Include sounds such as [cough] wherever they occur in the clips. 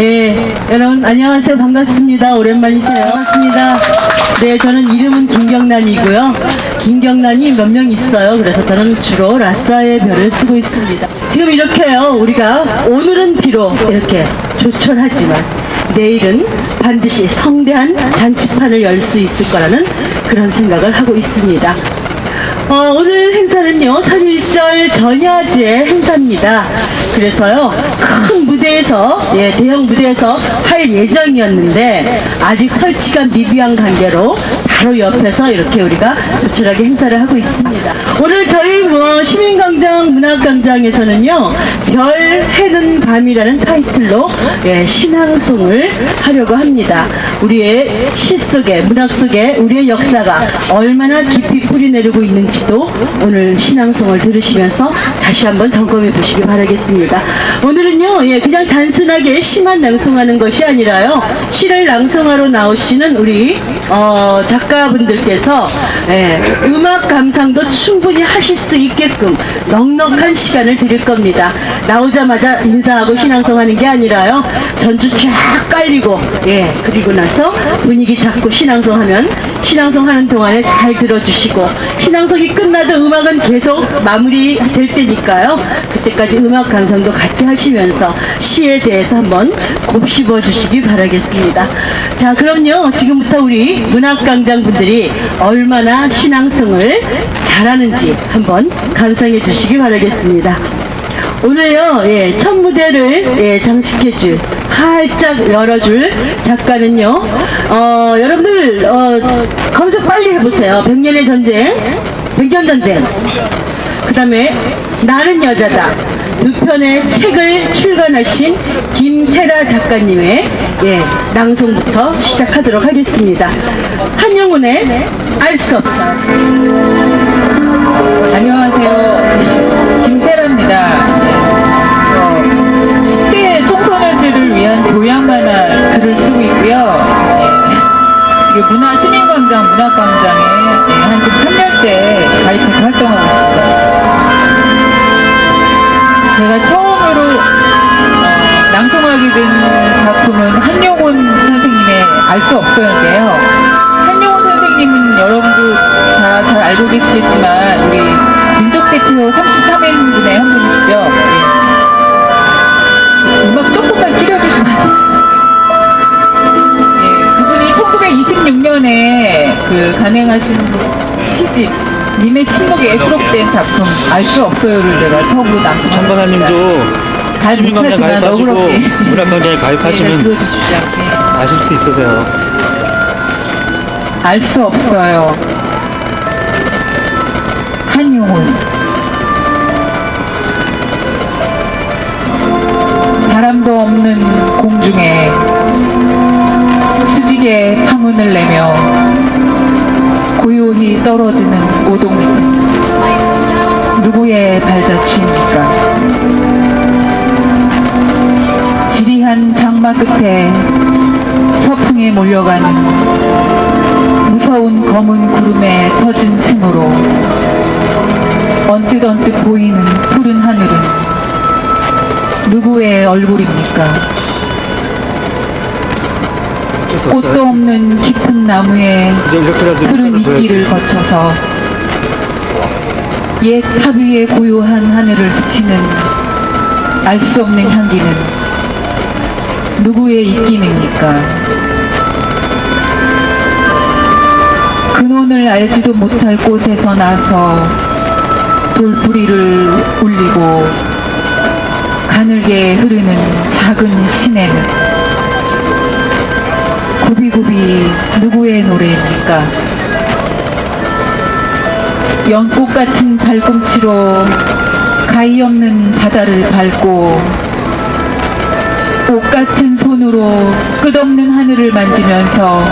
예, 여러분 안녕하세요. 반갑습니다. 오랜만이세요. 반갑습니다. 네, 저는 이름은 김경란이고요. 김경란이 몇 명 있어요. 그래서 저는 주로 라싸의 별을 쓰고 있습니다. 지금 이렇게요. 우리가 오늘은 비록 이렇게 조촐하지만 내일은 반드시 성대한 잔치판을 열 수 있을 거라는 그런 생각을 하고 있습니다. 어, 오늘 행사는요, 3.1절 전야제 행사입니다. 그래서요, 큰 무대에서, 예, 대형 무대에서 할 예정이었는데, 아직 설치가 미비한 관계로 바로 옆에서 이렇게 우리가 조촐하게 행사를 하고 있습니다. 오늘 저희 뭐 시민광장, 문화광장에서는요, 별 해는 밤이라는 타이틀로 예, 신앙송을 하려고 합니다. 우리의 시 속에, 문학 속에 우리의 역사가 얼마나 깊이 뿌리내리고 있는지도 오늘 신앙송을 들으시면서 다시 한번 점검해 보시기 바라겠습니다. 오늘은요, 예, 그냥 단순하게 시만 낭송하는 것이 아니라요, 시를 낭송하러 나오시는 우리, 어, 작가분들께서, 예, 음악 감상도 충분히 하실 수 있게끔 넉넉한 시간을 드릴 겁니다. 나오자마자 인사하고 신앙송 하는 게 아니라요, 전주 쫙 깔리고, 예, 그리고 나서 분위기 잡고 신앙송 하면, 신앙송 하는 동안에 잘 들어주시고, 신앙송이 끝나도 음악은 계속 마무리 될 때니까요, 그때까지 음악 감상도 같이 하시면서 시에 대해서 한번 곱씹어 주시기 바라겠습니다. 자, 그럼요, 지금부터 우리 문학광장 분들이 얼마나 신앙송을 잘하는지 한번 감상해 주시기 바라겠습니다. 오늘요, 예, 첫 무대를 예, 장식해줄, 활짝 열어줄 작가는요, 어, 여러분들, 어, 검색 빨리 해보세요. 백년의 전쟁, 백년 전쟁. 그 다음에, 나는 여자다. 두 편의 책을 출간하신 김세라 작가님의 예, 낭송부터 시작하도록 하겠습니다. 한영훈의 알 수 없어. 안녕하세요. 김세라입니다. 어, 10대 청소년들을 위한 교양 만화 글을 쓰고 있고요. 예, 이게 문화 시민광장 문화광장에 예, 한 지금 3년째 가입해서 활동하고 있습니다. 계시겠지만 우리 민족 대표 33인분의 한 분이시죠. 예. 음악 조금만 줄여주시면 예, 그분이 1926년에 그 간행하신 시집 님의 침묵에 수록된 작품 알 수 없어요를 제가 처음으로. 천박사님도 잘 시민광장 가입하시고 너그럽게 문화광장에 가입하시면 네, 들어주십시오. 네. 아실 수 있으세요. 알 수 없어요. 한용운. 바람도 없는 공중에 수직의 방문을 내며 고요히 떨어지는 오동잎. 누구의 발자취입니까? 지리한 장마 끝에 서풍에 몰려가는 무서운 검은 구름에 터진 틈으로 언뜻 언뜻 보이는 푸른 하늘은 누구의 얼굴입니까? 꽃도. 없는 깊은 나무에 푸른. 이끼를 거쳐서 옛 하비의 고요한 하늘을 스치는 알 수 없는 향기는 누구의 이끼입니까? 근원을 알지도 못할 곳에서 나서 돌뿌리를 울리고 가늘게 흐르는 작은 시내는 구비구비 누구의 노래입니까? 연꽃 같은 발꿈치로 가히 없는 바다를 밟고 옷 같은 손으로 끝없는 하늘을 만지면서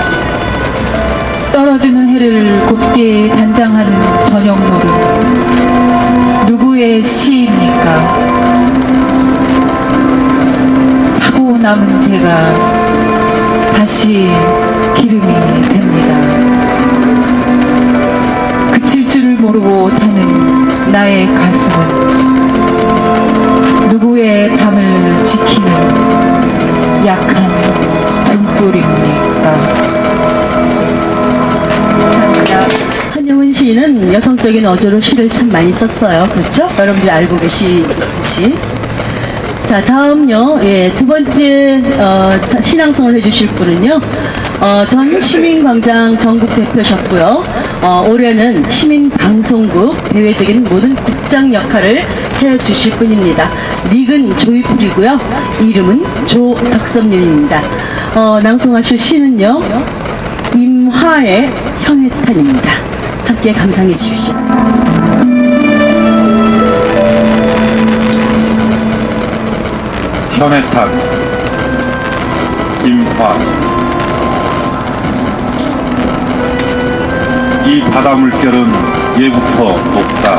떨어지는 해를 곱게 단장하는 저녁 노름 누구의 시입니까? 하고 남은 제가 다시 기름이 됩니다. 그칠 줄을 모르고 타는 나의 가슴은 누구의 밤을 지키는 약한 등불입니까? 시인은 여성적인 어조로 시를 참 많이 썼어요. 그렇죠? 여러분들이 알고 계시듯이. 자, 다음요. 예, 두 번째, 어, 자, 신앙송을 해주실 분은요. 어, 전 시민광장 전국 대표셨고요. 어, 올해는 시민방송국 대외적인 모든 국장 역할을 해주실 분입니다. 닉은 조이풀이고요. 이름은 조덕섭님입니다. 어, 낭송하실 시는요. 임화의 현해탄입니다. 함께 감상해 주십시오. 현해탄 임화 이 바다 물결은 예부터 높다.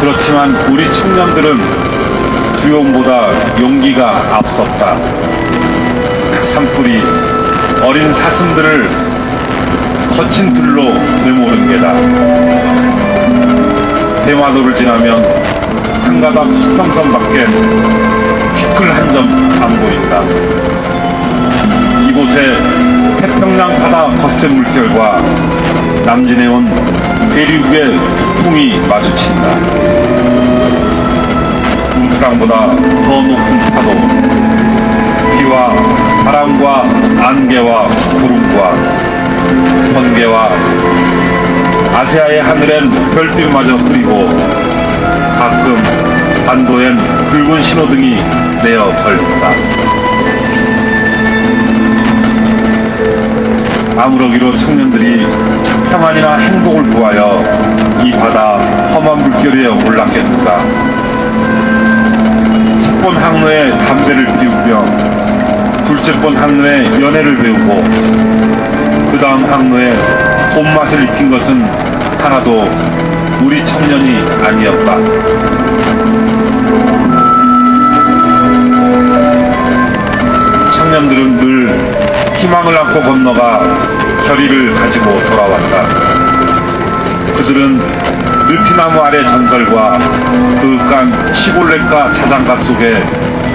그렇지만 우리 청년들은 두용보다 용기가 앞섰다. 산불이 어린 사슴들을 거친 들로 게다 대마도를 지나면 한 가닥 수평선 밖에 티끌 한점 안 보인다. 이곳에 태평양 바다 거센 물결과 남진해 온 대륙의 북풍이 마주친다. 움프랑보다 더 높은 파도, 비와 바람과 안개와 구름과 번개와 아시아의 하늘엔 별빛마저 흐리고 가끔 반도엔 붉은 신호등이 내어 걸린다. 아무러기로 청년들이 평안이나 행복을 구하여 이 바다 험한 물결 위에 올랐겠는가. 첫번 항로에 담배를 피우며 둘째 번 항로에 연애를 배우고 그 다음 항로에 봄맛을 익힌 것은 하나도 우리 청년이 아니었다. 청년들은 늘 희망을 안고 건너가 결의를 가지고 돌아왔다. 그들은 느티나무 아래 전설과 그윽한 시골렉과 자장가 속에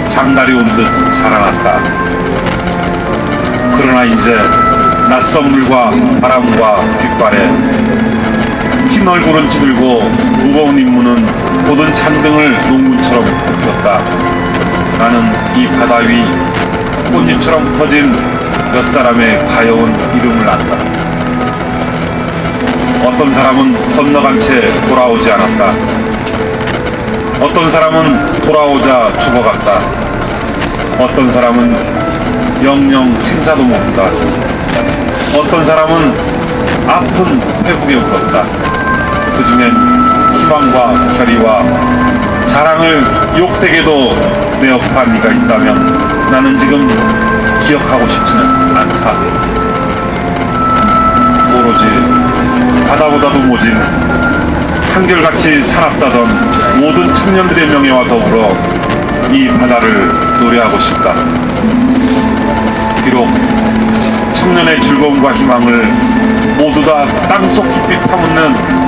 장날이 온 듯 살아났다. 그러나 이제 낯선 물과 바람과 빗발에 흰 얼굴은 찌들고 무거운 임무는 고든 찬등을 농문처럼 굽혔다. 나는 이 바다 위 꽃잎처럼 퍼진 몇 사람의 가여운 이름을 안다. 어떤 사람은 건너간 채 돌아오지 않았다. 어떤 사람은 돌아오자 죽어갔다. 어떤 사람은 영영 생사도 모른다. 어떤 사람은 아픈 회복에 울었다. 그 중엔 희망과 결의와 자랑을 욕되게도 내어판 이가 있다면 나는 지금 기억하고 싶지는 않다. 오로지 바다보다도 모진 한결같이 살았다던 모든 청년들의 명예와 더불어 이 바다를 노래하고 싶다. 비록 청년의 즐거움과 희망을 모두 다 땅속 깊이 파묻는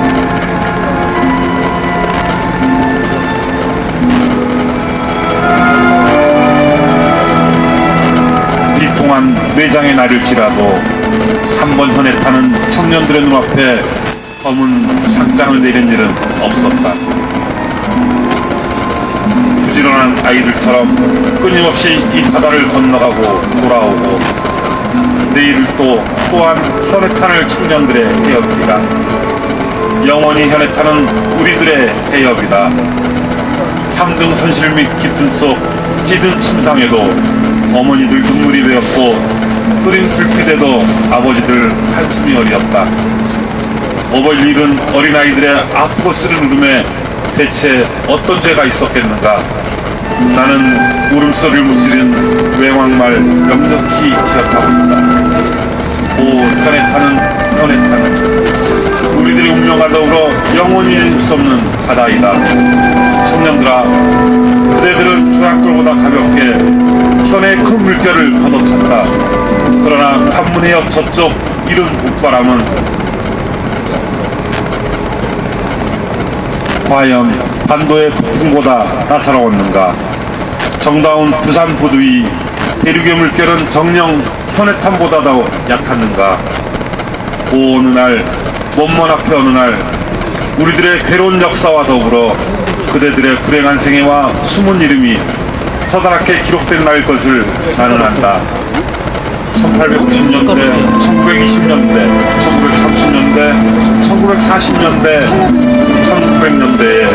비통한 매장의 날일지라도 한 번 현에 타는 청년들의 눈앞에 검은 상장을 내린 일은 없었다. 부지런한 아이들처럼 끊임없이 이 바다를 건너가고 돌아오고 내일을 또 또한 현에 타는 청년들의 해협이다. 영원히 타는 우리들의 해협이다. 삼등 선실 및 깊은 속 찌든 침상에도 어머니들 눈물이 배었고 끓인 불빛에도 아버지들 한숨이 어렸다. 어버이일은 어린아이들의 아프고 쓰는 울음에 대체 어떤 죄가 있었겠는가? 나는 울음소리를 무찌른 외왕말 명확히 기억하고 있다. 오, 현에 타는, 현에 타는. 우리들의 운명과 더불어 영원히 잊을 수 없는 바다이다. 청년들아, 그대들은 조약돌보다 가볍게 현의 큰 물결을 걷어찼다. 그러나 관문의 옆 저쪽 이른 북바람은 과연 반도의 북풍보다 따사로웠는가? 정다운 부산 부두의 대륙의 물결은 정령 현해탄보다도 약했는가? 오 어느 날 먼먼 앞에 어느 날 우리들의 괴로운 역사와 더불어 그대들의 불행한 생애와 숨은 이름이 커다랗게 기록된 날일 것을 나는 안다. 1890년대, 1920년대, 1930년대, 1940년대, 1900년대에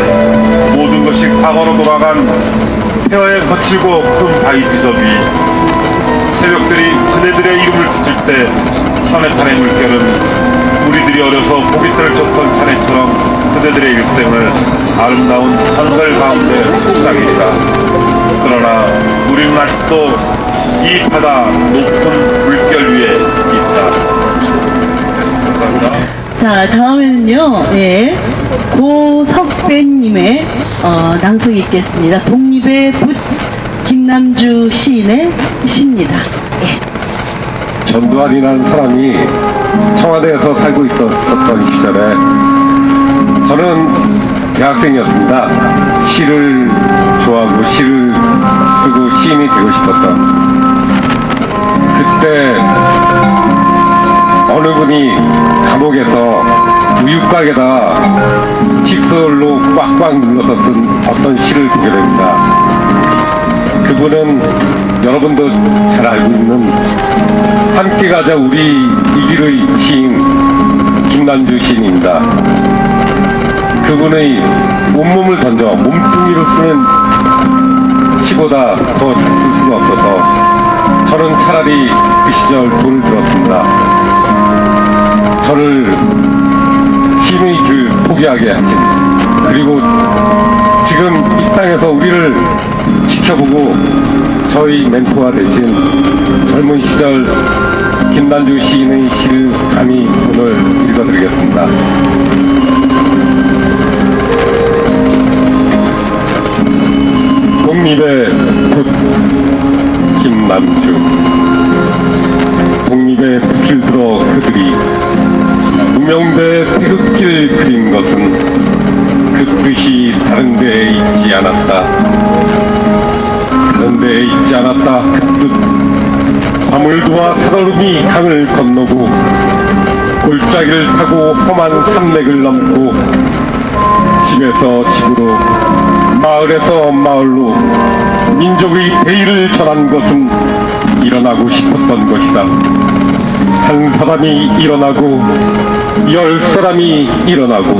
모든 것이 과거로 돌아간 폐허의 거칠고 큰 바위 비석 위 새벽들이 그대들의 이름을 비출 때 현해탄의 물결은 우리들이 어려서 고깃들을 쫓던 사내처럼 그대들의 일생을 아름다운 전설 가운데 속삭이리라 그러나 우리는 아직도 이 바다 높은 물결 위에. 자, 다음에는요, 예, 고석배님의 어, 낭송이 있겠습니다. 독립의 붓 김남주 시인의 시입니다. 예. 전두환이라는 사람이 청와대에서 살고 있었던 시절에 저는 대학생이었습니다. 시를 좋아하고 시를 쓰고 시인이 되고 싶었던 그때 어느 분이 감옥에서 우유곽에다 칫솔로 꽉꽉 눌러서 쓴 어떤 시를 보게 됩니다. 그분은 여러분도 잘 알고 있는 함께 가자 우리 이 길의 시인 김남주 시인입니다. 그분의 온몸을 던져 몸뚱이로 쓰는 시보다 더잘쓸 수가 없어서 저는 차라리 그 시절 돈을 들었습니다. 저를 시인의 길 포기하게 하신 그리고 지금 이 땅에서 우리를 지켜보고 저희 멘토가 되신 젊은 시절 김난주 시인의 시를 감히 오늘 읽어드리겠습니다. 독립의 붓 김남주 독립의 붓을 들어 그들이 무 명대 태극기를 그린 것은 그 뜻이 다른 데에 있지 않았다. 다른 데에 있지 않았다. 그 뜻. 밤을도와 살얼음이 강을 건너고 골짜기를 타고 험한 산맥을 넘고 집에서 집으로 마을에서 마을로 민족의 대의를 전한 것은 일어나고 싶었던 것이다. 한 사람이 일어나고 열 사람이 일어나고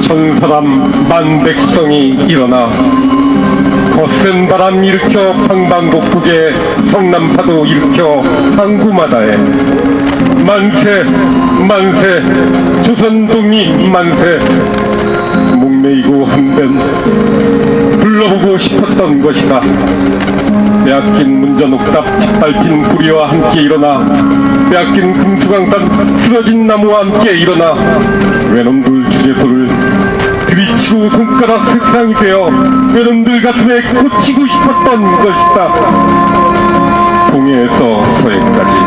천 사람 만 백성이 일어나 거센 바람 일으켜 방방곡곡에 성남파도 일으켜 항구마다에 만세 만세 조선 독립 만세 목매이고 한변 불러보고 싶었던 것이다. 빼앗긴 문전옥답 짓밟힌 부리와 함께 일어나. 빼앗긴 금수강산 쓰러진 나무와 함께 일어나. 외놈들 주제소를 들이치고 손가락 세상이 되어 외놈들 가슴에 꽂히고 싶었던 것이다. 동해에서 서해까지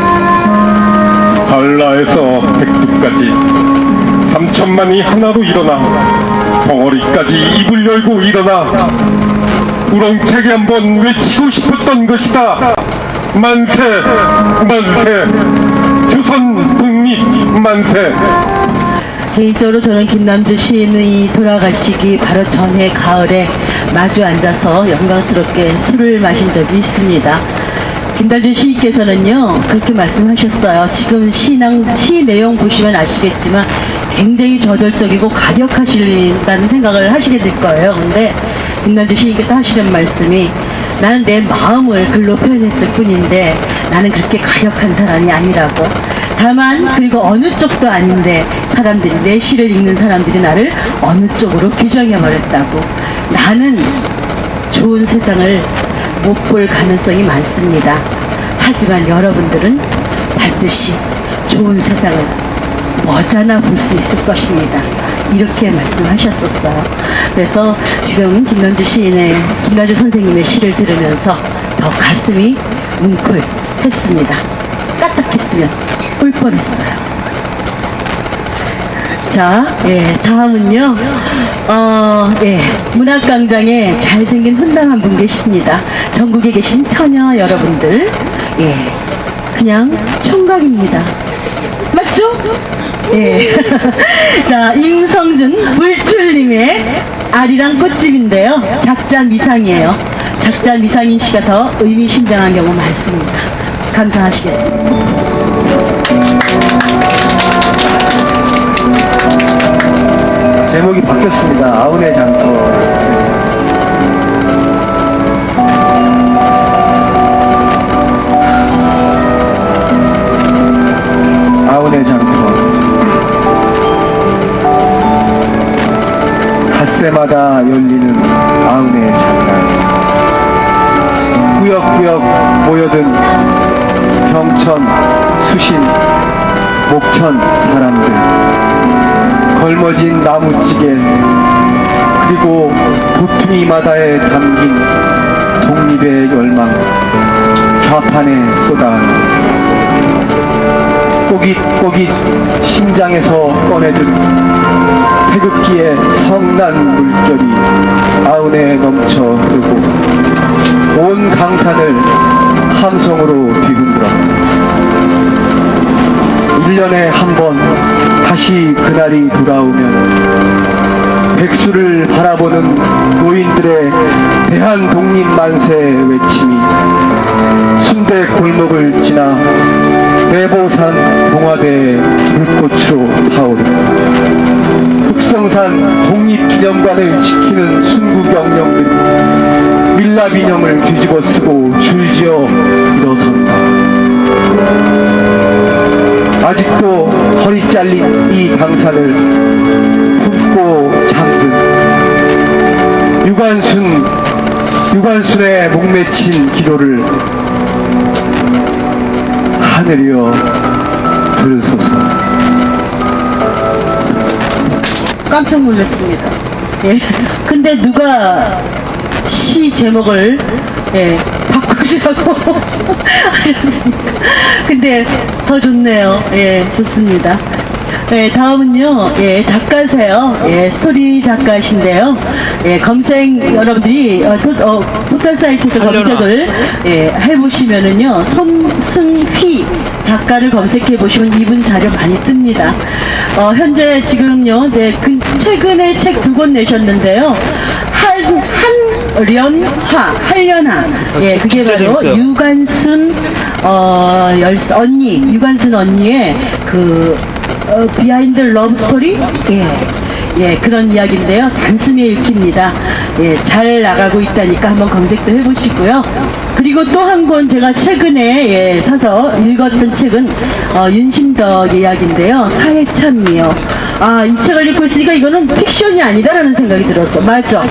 한라에서 백두까지 삼천만이 하나로 일어나 벙어리까지 입을 열고 일어나 우렁차게 한번 외치고 싶었던 것이다 만세 만세 조선 독립 만세 개인적으로 저는 김남주 시인의 돌아가시기 바로 전해 가을에 마주 앉아서 영광스럽게 술을 마신 적이 있습니다. 김달준 시인께서는요 그렇게 말씀하셨어요. 지금 시낭 시 내용 보시면 아시겠지만 굉장히 저돌적이고 가격하신다는 생각을 하시게 될 거예요. 근데 김남주 시인께서 하시는 말씀이 나는 내 마음을 글로 표현했을 뿐인데 나는 그렇게 가격한 사람이 아니라고. 다만 그리고 어느 쪽도 아닌데 사람들이 내 시를 읽는 사람들이 나를 어느 쪽으로 규정해 버렸다고. 나는 좋은 세상을 못 볼 가능성이 많습니다. 하지만 여러분들은 반드시 좋은 세상을 머지않아 볼 수 있을 것입니다. 이렇게 말씀하셨었어요. 그래서 지금 김남주 시인의, 김남주 선생님의 시를 들으면서 더 가슴이 뭉클했습니다. 까딱했으면 울 뻔했어요. 자, 예, 다음은요, 어, 예, 문학광장에 잘생긴 훈남 한분 계십니다. 전국에 계신 처녀 여러분들, 예, 그냥 총각입니다. 맞죠? 예. [laughs] 자, 임성준 물줄님의 아리랑 꽃집인데요. 작자 미상이에요. 작자 미상인 씨가 더 의미심장한 경우 많습니다. 감사하시겠습니다. 제목이 바뀌었습니다. 아우네 장터. 닷새마다 열리는 아우네 장터. 꾸역꾸역 모여든 경천, 수신, 목천 사람들. 걸머진 나무찌개 그리고 보퉁이 바다에 담긴 독립의 열망 좌판에 쏟아 꼬깃꼬깃 심장에서 꺼내든 태극기의 성난 물결이 아운에 넘쳐 흐르고 온 강산을 함성으로 뒤흔들어 1년에 한 번 다시 그날이 돌아오면 백수를 바라보는 노인들의 대한 독립 만세 외침이 순대 골목을 지나 내보산 동화대 불꽃으로 타오른다. 흑성산 독립기념관을 지키는 순구경령들이 밀랍 인형을 뒤집어 쓰고 줄지어 일어선다. 아직도 허리 잘린 이 강산을 품고 잠든 유관순 유관순의 목맺힌 기도를 하늘이여 들으소서 깜짝 놀랐습니다. 예. 근데 누가 시 제목을 예, 바꾸시라고 [laughs] 하셨습니까? 근데 더 좋네요. 예, 좋습니다. 예, 다음은요, 예, 작가세요. 예, 스토리 작가이신데요. 예, 검색, 여러분들이, 어, 토, 어, 포털 사이트에서 검색을, 예, 해보시면은요, 손승휘 작가를 검색해 보시면 이분 자료 많이 뜹니다. 어, 현재 지금요, 네, 그, 최근에 책 두 권 내셨는데요. 한, 한련화, 한련화. 예, 그게 바로 재밌어요. 유관순, 어, 열, 언니, 유관순 언니의 그, 어, 비하인드 러브 스토리? 예. 예, 그런 이야기인데요. 단숨에 읽힙니다. 예, 잘 나가고 있다니까 한번 검색도 해보시고요. 그리고 또 한 권 제가 최근에 예, 사서 읽었던 책은 어, 윤심덕 이야기인데요. 사회참이요. 아, 이 책을 읽고 있으니까 이거는 픽션이 아니다라는 생각이 들었어. 맞죠?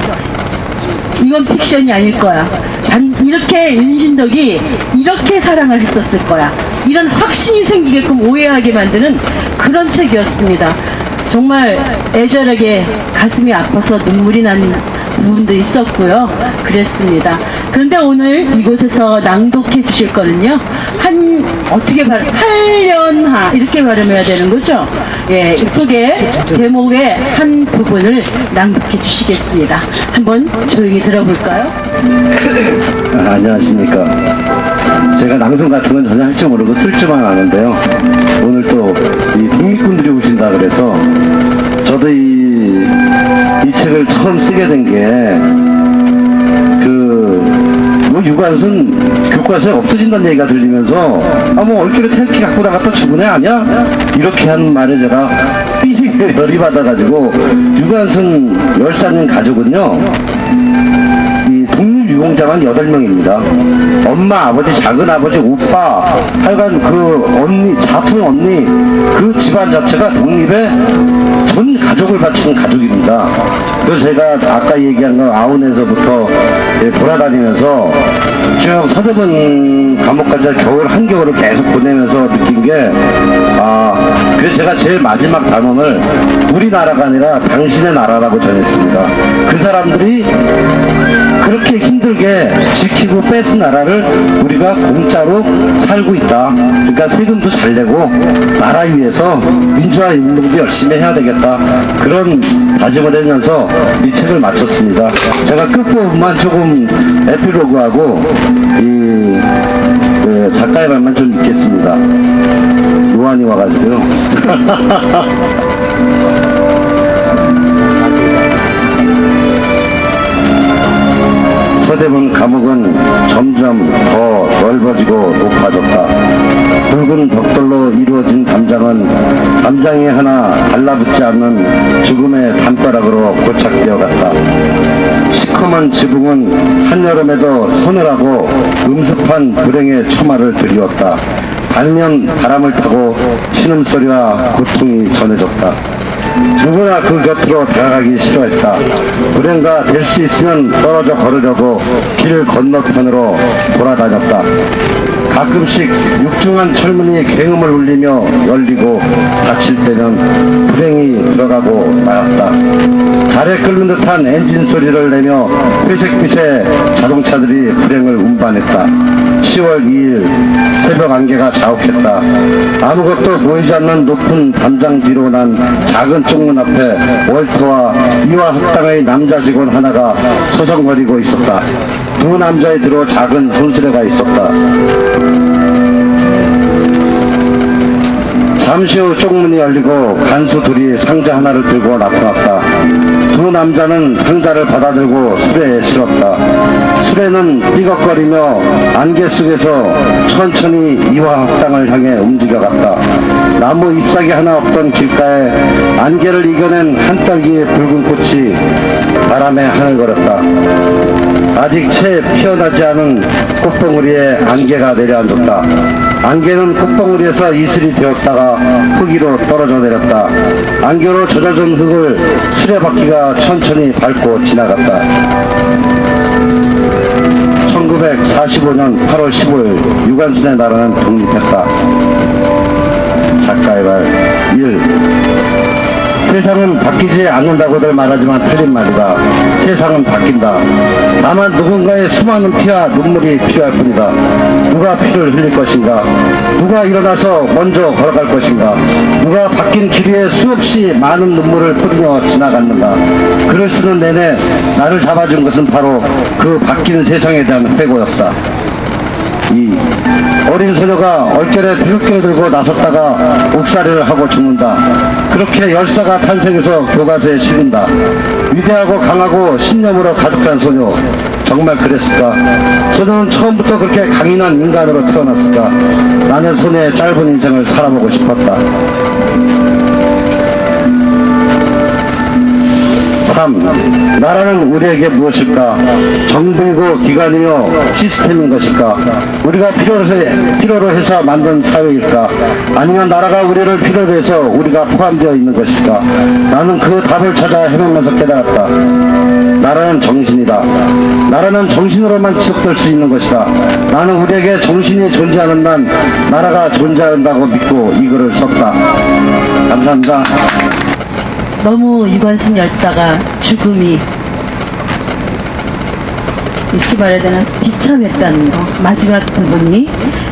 이건 픽션이 아닐 거야. 단, 이렇게 윤신덕이 이렇게 사랑을 했었을 거야. 이런 확신이 생기게끔 오해하게 만드는 그런 책이었습니다. 정말 애절하게 가슴이 아파서 눈물이 난 부분도 있었고요. 그랬습니다. 그런데 오늘 이곳에서 낭독해 주실 거는요. 한 어떻게 발 한련하 이렇게 발음해야 되는 거죠? 예, 이 속에 대목의 한 부분을 낭독해 주시겠습니다. 한번 조용히 들어볼까요? 아, 안녕하십니까. 제가 낭송 같은 건 전혀 할 줄 모르고 쓸 줄만 아는데요. 오늘 또 이 독립군들이 오신다 그래서 저도 이, 이 책을 처음 쓰게 된게 그, 뭐 유관순 교과서에 없어진다는 얘기가 들리면서 아뭐 얼굴에 텐트 갖고 나갔다 죽은 애 아니야? 이렇게 한 말에 제가 삐지게 [laughs] 열이 받아가지고 유관순 열사님 가족은요 이 독립유공자만 8명입니다. 엄마, 아버지, 작은 아버지, 오빠, 하여간 그 언니, 자풍 언니, 그 집안 자체가 독립에 전 가족을 바치는 가족입니다. 그래서 제가 아까 얘기한 건 아운에서부터 예, 돌아다니면서 쭉 서대문 감옥까지 겨울 한겨울을 계속 보내면서 느낀 게, 아, 그래서 제가 제일 마지막 단원을 우리나라가 아니라 당신의 나라라고 전했습니다. 그 사람들이 그렇게 힘들 힘들게 지키고 뺏은 나라를 우리가 공짜로 살고 있다. 그러니까 세금도 잘 내고 나라 위해서 민주화 운동도 열심히 해야 되겠다. 그런 다짐을 하면서 이 책을 마쳤습니다. 제가 끝부분만 조금 에피로그하고 이 그 작가의 말만 좀 읽겠습니다. 무한히 와가지고요. [laughs] 서대문 감옥은 점점 더 넓어지고 높아졌다. 붉은 벽돌로 이루어진 담장은 담장이 하나 달라붙지 않는 죽음의 담벼락으로 고착되어 갔다. 시커먼 지붕은 한여름에도 서늘하고 음습한 불행의 처마를 드리웠다. 반면 바람을 타고 신음소리와 고통이 전해졌다. 누구나 그 곁으로 다가가기 싫어했다. 불행가 될수 있으면 떨어져 걸으려고 길 건너편으로 돌아다녔다. 가끔씩 육중한 철문이 굉음을 울리며 열리고 닫힐 때는 불행이 들어가고 나갔다. 달에 끓는 듯한 엔진 소리를 내며 회색빛의 자동차들이 불행을 운반했다. 10월 2일 새벽 안개가 자욱했다. 아무것도 보이지 않는 높은 담장 뒤로 난 작은 쪽문 앞에 월터와 이화 학당의 남자 직원 하나가 소성거리고 있었다. 두 남자의 뒤로 작은 손수레가 있었다. 잠시 후 쪽문이 열리고 간수 둘이 상자 하나를 들고 나타났다. 두 남자는 상자를 받아들고 수레에 실었다. 수레는 삐걱거리며 안개 속에서 천천히 이화학당을 향해 움직여갔다. 나무 잎사귀 하나 없던 길가에 안개를 이겨낸 한 떨기의 붉은 꽃이 바람에 하늘거렸다. 아직 채 피어나지 않은 꽃봉우리에 안개가 내려앉았다. 안개는 꽃봉우리에서 이슬이 되었다가 흙 위로 떨어져 내렸다. 안개로 젖어진 흙을 수레바퀴가 천천히 밟고 지나갔다. 1945년 8월 15일 유관순의 나라는 독립했다. 작가의 말 1. 세상은 바뀌지 않는다고들 말하지만 틀린 말이다. 세상은 바뀐다. 다만 누군가의 수많은 피와 눈물이 필요할 뿐이다. 누가 피를 흘릴 것인가? 누가 일어나서 먼저 걸어갈 것인가? 누가 바뀐 길 위에 수없이 많은 눈물을 뿌리며 지나갔는가? 글을 쓰는 내내 나를 잡아준 것은 바로 그 바뀌는 세상에 대한 회고였다. 이 어린 소녀가 얼결에 태극기를 들고 나섰다가 옥살이를 하고 죽는다. 그렇게 열사가 탄생해서 교과서에 실린다. 위대하고 강하고 신념으로 가득한 소녀. 정말 그랬을까? 소녀는 처음부터 그렇게 강인한 인간으로 태어났을까? 나는 소녀의 짧은 인생을 살아보고 싶었다. 3. 나라는 우리에게 무엇일까? 정부이고 기관이며 시스템인 것일까? 우리가 필요로 해서, 필요로 해서 만든 사회일까? 아니면 나라가 우리를 필요로 해서 우리가 포함되어 있는 것일까? 나는 그 답을 찾아 헤매면서 깨달았다. 나라는 정신이다. 나라는 정신으로만 지속될 수 있는 것이다. 나는 우리에게 정신이 존재하는 난 나라가 존재한다고 믿고 이 글을 썼다. 감사합니다. 너무 이관순 열사가 죽음이 이렇게 말해야 되나 비참했다는 거 마지막 부분이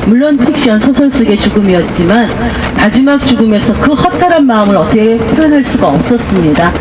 물론 픽션 소설 속의 죽음이었지만 마지막 죽음에서 그 헛다란 마음을 어떻게 표현할 수가 없었습니다.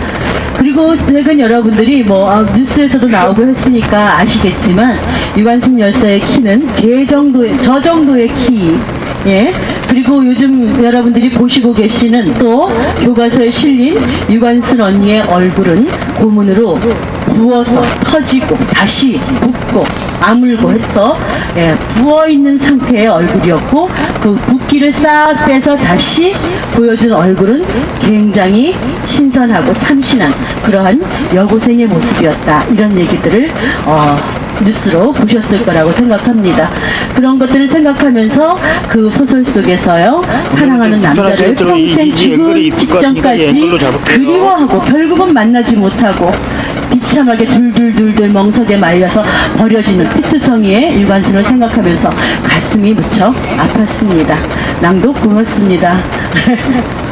그리고 최근 여러분들이 뭐 아, 뉴스에서도 나오고 했으니까 아시겠지만 유관순 열사의 키는 제 정도의 저 정도의 키 예. 그리고 요즘 여러분들이 보시고 계시는 또 교과서에 실린 유관순 언니의 얼굴은 고문으로 부어서 터지고 다시 붓고 아물고 해서 예, 부어 있는 상태의 얼굴이었고 그 붓기를 싹 빼서 다시 보여준 얼굴은 굉장히 신선하고 참신한 그러한 여고생의 모습이었다. 이런 얘기들을 어, 뉴스로 보셨을 거라고 생각합니다. 그런 것들을 생각하면서 그 소설 속에서요 사랑하는 남자를 좀 이- 평생 같으니까 이 직전까지. 그리워하고 결국은 만나지 못하고 비참하게 둘둘둘둘 멍석에 말려서 버려지는 피투성이의 일관순을 생각하면서 가슴이 무척 아팠습니다. 낭독 고맙습니다. [laughs]